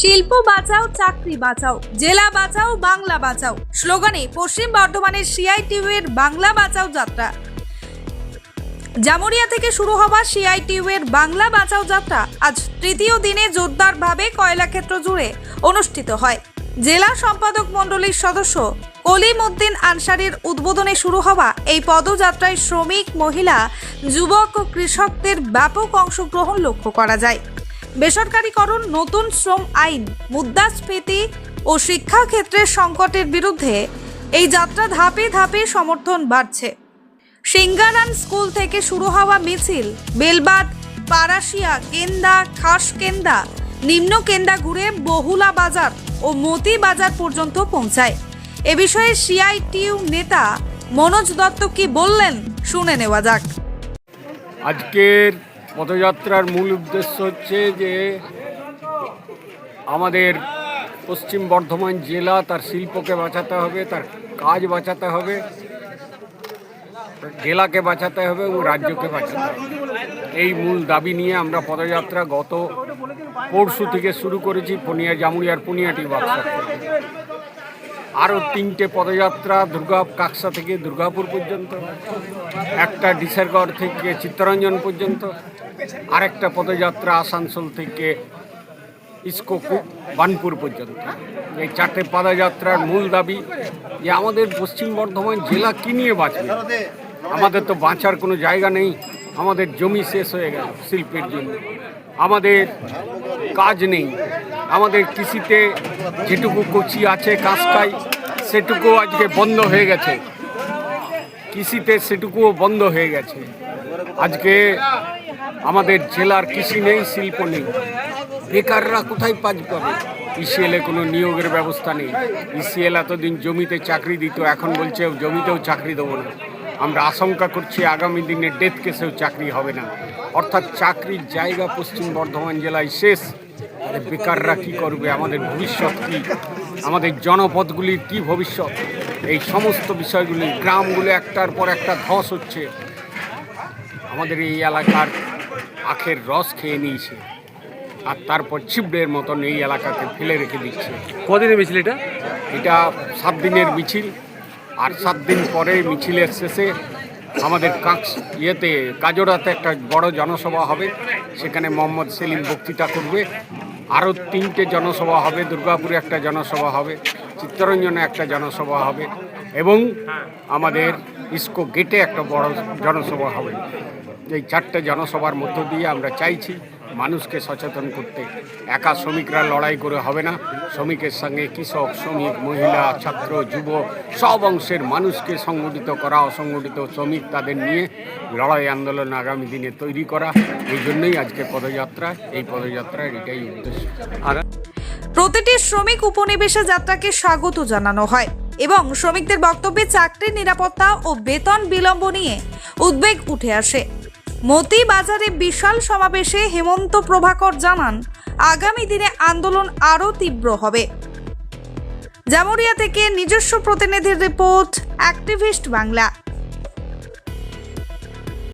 শিল্প বাঁচাও, চাকরি বাঁচাও, জেলা বাঁচাও, বাংলা বাঁচাও। স্লোগানে পশ্চিম বর্ধমানের সিআইটিউয়ের বাংলা বাঁচাও যাত্রা। জামুরিয়া থেকে শুরু হওয়া সিআইটিউয়ের বাংলা বাঁচাও যাত্রা আজ তৃতীয় দিনে জোরদারভাবে কয়লাক্ষেত্র জুড়ে অনুষ্ঠিত হয়। জেলা সম্পাদক মণ্ডলীর সদস্য কলিম উদ্দিন আনসারির উদ্বোধনে শুরু হওয়া এই পদযাত্রায় শ্রমিক, মহিলা, যুবক ও কৃষকদের ব্যাপক অংশগ্রহণ লক্ষ্য করা যায়। বেসরকারীকরণ, নতুন শ্রম আইন, মুদ্রাস্ফীতি ও শিক্ষাক্ষেত্রের সংকটের বিরুদ্ধে এই যাত্রা ধাপে ধাপে সমর্থন বাড়ছে। সিঙ্গারান স্কুল থেকে শুরু হওয়া মিছিল, বেলবাদ পারাশিয়া কেন্দা, খাস কেন্দা, নিম্ন কেন্দা ঘুরে বহুলা বাজার ও মতি বাজার পর্যন্ত পৌঁছায়। এ বিষয়ে সিআইটিউ নেতা মনোজ দত্ত কি বললেন, শুনে নেওয়া যাক। আজকের পদযাত্রার মূল উদ্দেশ্য হচ্ছে যে আমাদের পশ্চিম বর্ধমান জেলা তার শিল্পকে বাঁচাতে হবে, তার কাজ বাঁচাতে হবে জেলাকে বাঁচাতে হবে এবং রাজ্যকে বাঁচাতে হবে। এই মূল দাবি নিয়ে আমরা পদযাত্রা গত পরশু থেকে শুরু করেছি, পনিয়া জামুরিয়ার পুনিয়াটি বাক্সা আরও তিনটে পদযাত্রা, দুর্গা কাকসা থেকে দুর্গাপুর পর্যন্ত, একটা ডিসেরগড় থেকে চিত্তরঞ্জন পর্যন্ত, আরেকটা পদযাত্রা আসানসোল থেকে ইস্কো বানপুর পর্যন্ত। এই চারটে পদযাত্রার মূল দাবি যে আমাদের পশ্চিম বর্ধমান জেলা কী নিয়ে বাঁচবে? আমাদের তো বাঁচার কোনো জায়গা নেই, আমাদের জমি শেষ হয়ে গেল শিল্পের জন্য। আমাদের কাজ নেই, আমাদের কৃষিতে যেটুকু কচি আছে, কাঁচকাই সেটুকু আজকে বন্ধ হয়ে গেছে। কৃষিতে সেটুকুও বন্ধ হয়ে গেছে। আজকে আমাদের জেলার কৃষি নেই, শিল্প নেই। বেকাররা কোথায় কাজ পাবে? ইসিএলে কোনো নিয়োগের ব্যবস্থা নেই। ইসিএল এতদিন জমিতে চাকরি দিত, এখন বলছে জমিতেও চাকরি দেবো না। আমরা আশঙ্কা করছি আগামী দিনে ডেথ কেসেও চাকরি হবে না। অর্থাৎ চাকরির জায়গা পশ্চিম বর্ধমান জেলায় শেষ। বেকাররা কি করবে? আমাদের ভবিষ্যৎ কি? আমাদের জনপদগুলির কি ভবিষ্যৎ? এই সমস্ত বিষয়গুলি গ্রামগুলো একটার পর একটা ধস হচ্ছে। আমাদের এই এলাকার আখের রস খেয়ে নিয়েছে। আর তারপর ছিবড়ের মতন এই এলাকাকে ফেলে রেখে দিচ্ছে। কদিনের মিছিল এটা? এটা সাত দিনের মিছিল। আর সাত দিন পরে মিছিলের শেষে আমাদের কাঁচ ইয়েতে কাজোড়াতে একটা বড় জনসভা হবে। সেখানে মোহাম্মদ সেলিম বক্তৃতা করবে। আরও তিনটে জনসভা হবে, দুর্গাপুরে একটা জনসভা হবে, চিত্তরঞ্জনে একটা জনসভা হবে এবং আমাদের ইস্কো গেটে একটা বড় জনসভা হবে। এই চারটে জনসভার মধ্য দিয়ে আমরা চাইছি মানুষকে সচেতন করতে। একা শ্রমিকরা লড়াই করে হবে না। শ্রমিকের সঙ্গে কৃষক, শ্রমিক, মহিলা, ছাত্র, যুব সব অংশের মানুষকে সংগঠিত করা, অসংগঠিত শ্রমিক তাদের নিয়ে লড়াই আন্দোলন আগামী দিনে তৈরি করা। এই জন্যই আজকে পদযাত্রা। এই পদযাত্রার এটাই উদ্দেশ্য। প্রতিটি শ্রমিক উপনিবেশে যাত্রাকে স্বাগত জানানো হয় এবং শ্রমিকদের বক্তব্যে চাকরির নিরাপত্তা ও বেতন বিলম্ব নিয়ে উদ্বেগ উঠে আসে। মতি বাজারে বিশাল সমাবেশে হেমন্ত প্রভাকর জানান, আগামী দিনে আন্দোলন আরও তীব্র হবে। জামুরিয়া থেকে নিজস্ব প্রতিনিধির রিপোর্ট, অ্যাক্টিভিস্ট বাংলা।